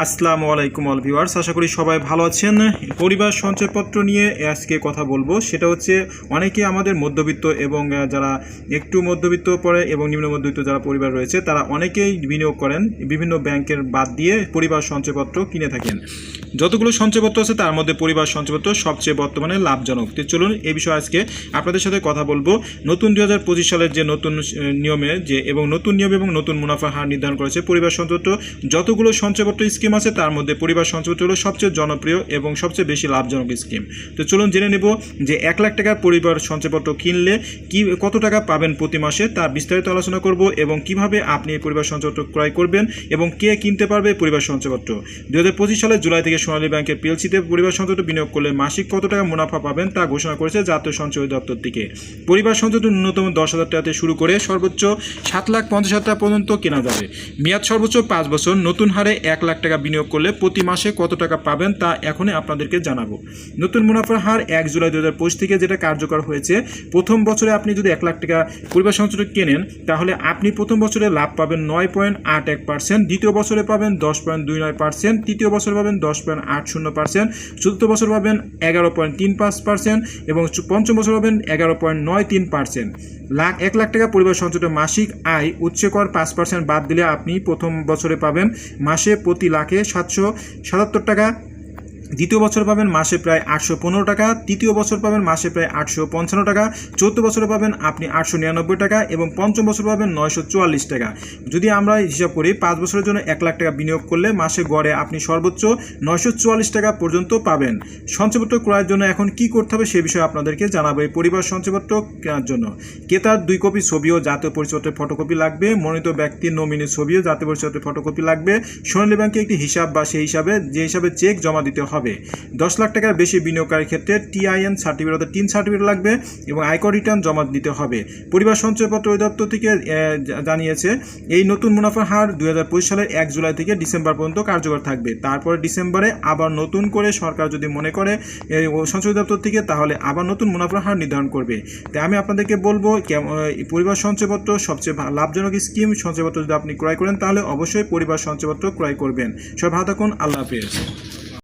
আসসালামু আলাইকুম all viewers, আশা করি সবাই ভালো আছেন। পরিবার সঞ্চয়পত্র নিয়ে আজকে কথা বলব। সেটা হচ্ছে, অনেকে আমাদের মধ্যবিত্ত এবং যারা একটু মধ্যবিত্ত পড়ে এবং নিম্ন মধ্যবিত্ত যারা পরিবার রয়েছে, তারা অনেকেই বিনিয়োগ করেন, বিভিন্ন ব্যাংকের বাদ দিয়ে পরিবার সঞ্চয়পত্র কিনে থাকেন। যতগুলো সঞ্চয়পত্র আছে, তার মধ্যে পরিবার সঞ্চয়পত্র সবচেয়ে বর্তমানে লাভজনক। তো চলুন, এই বিষয়ে আজকে আপনাদের সাথে কথা বলব। নতুন দু হাজার পঁচিশ সালের যে নতুন নিয়মে যে, এবং নতুন নিয়ম এবং নতুন মুনাফা হার নির্ধারণ করেছে পরিবার সঞ্চয়পত্র, যতগুলো সঞ্চয়পত্র স্কিম আছে, তার মধ্যে পরিবার সঞ্চয়পত্র হলো সবচেয়ে জনপ্রিয় এবং সবচেয়ে বেশি লাভজনক স্কিম। তো চলুন জেনে নেব যে এক লাখ টাকার পরিবার সঞ্চয়পত্র কিনলে কি, কত টাকা পাবেন প্রতি মাসে, তার বিস্তারিত আলোচনা করব এবং কীভাবে আপনি এই পরিবার সঞ্চয়পত্র ক্রয় করবেন এবং কে কিনতে পারবে পরিবার সঞ্চয়পত্র। দু সালের জুলাই থেকে সোনালী ব্যাংকের পিএলসিতে পরিবার সঞ্চয়পত্র বিনিয়োগ করলে মাসিক কত টাকা মুনাফা পাবেন তা ঘোষণা করেছে জাতীয় সঞ্চয় দপ্তর থেকে। পরিবার সঞ্চয়পত্র ন্যূনতম দশ হাজার টাকাতে শুরু করে সর্বোচ্চ সাত লাখ পঞ্চাশ হাজার টাকা পর্যন্ত কেনা যাবে। মেয়াদ সর্বোচ্চ পাঁচ বছর, নতুন হারে এক লাখ টাকা বিনিয়োগ করলে প্রতি মাসে কত টাকা পাবেন তা এখনই আপনাদেরকে জানাব। নতুন মুনাফার হার এক জুলাই দু হাজার পঁচিশ থেকে যেটা কার্যকর হয়েছে, প্রথম বছরে আপনি যদি এক লাখ টাকা পরিবার সঞ্চয় কেনেন, তাহলে আপনি প্রথম বছরে লাভ পাবেন নয় পয়েন্ট আট এক পার্সেন্ট, দ্বিতীয় বছরে পাবেন দশ পয়েন্ট দুই নয় পার্সেন্ট, তৃতীয় বছরে পাবেন দশ পয়েন্ট আট শূন্য পার্সেন্ট, চতুর্থ বছর পাবেন এগারো পয়েন্ট তিন পাঁচ পার্সেন্ট এবং পঞ্চম বছর পাবেন এগারো পয়েন্ট নয় তিন পার্সেন্ট। লাখ এক লাখ টাকা পরিবার সঞ্চয়টা মাসিক আয় উচ্চকর পাঁচ পার্সেন্ট বাদ দিলে আপনি প্রথম বছরে পাবেন মাসে প্রতি লাখে সাতশো সাতাত্তর টাকা দ্বিতীয় বছর পাবেন মাসে প্রায় আটশো পনেরো টাকা, তৃতীয় বছর পাবেন মাসে প্রায় আটশো পঞ্চান্ন টাকা, চৌদ্দ বছর পাবেন আপনি আটশো নিরানব্বই টাকা এবং পঞ্চম বছর পাবেন নয়শো চুয়াল্লিশ টাকা। যদি আমরা হিসাব করি, পাঁচ বছরের জন্য এক লাখ টাকা বিনিয়োগ করলে মাসে গড়ে আপনি সর্বোচ্চ নয়শো চুয়াল্লিশ টাকা পর্যন্ত পাবেন। সঞ্চয়পত্র ক্রয়ের জন্য এখন কি করতে হবে সে বিষয়ে আপনাদেরকে জানাব এই পরিবার সঞ্চয়পত্র কেনার জন্য। ক্রেতার দুই কপি ছবি ও জাতীয় পরিচয়পত্রের ফটোকপি লাগবে, মনোনীত ব্যক্তির নমিনির ছবি ও জাতীয় পরিচয়পত্রের ফটোকপি লাগবে, সোনালী ব্যাংকে একটি হিসাব বা সেই হিসাবে যে হিসাবে চেক জমা দিতে হবে দশ লাখ টাকার বেশি বিনিয়োগকারীর ক্ষেত্রে টিআইএন সার্টিফিকেট অর্থাৎ টিন সার্টিফিকেট লাগবে এবং আয়কর রিটার্ন জমা দিতে হবে। পরিবার সঞ্চয়পত্র অধিদপ্তর থেকে জানিয়েছে, এই নতুন মুনাফা হার দুই হাজার পঁচিশ সালের এক জুলাই থেকে ডিসেম্বর পর্যন্ত কার্যকর থাকবে। তারপরে ডিসেম্বরে আবার নতুন করে সরকার যদি মনে করে সঞ্চয় দপ্তর থেকে, তাহলে আবার নতুন মুনাফা হার নির্ধারণ করবে। তাই আমি আপনাদেরকে বলব পরিবার সঞ্চয়পত্র সবচেয়ে লাভজনক স্কিম, সঞ্চয়পত্র যদি আপনি ক্রয় করেন, তাহলে অবশ্যই পরিবার সঞ্চয়পত্র ক্রয় করবেন। সব ভালো থাকুন, আল্লাহ হাফেজ।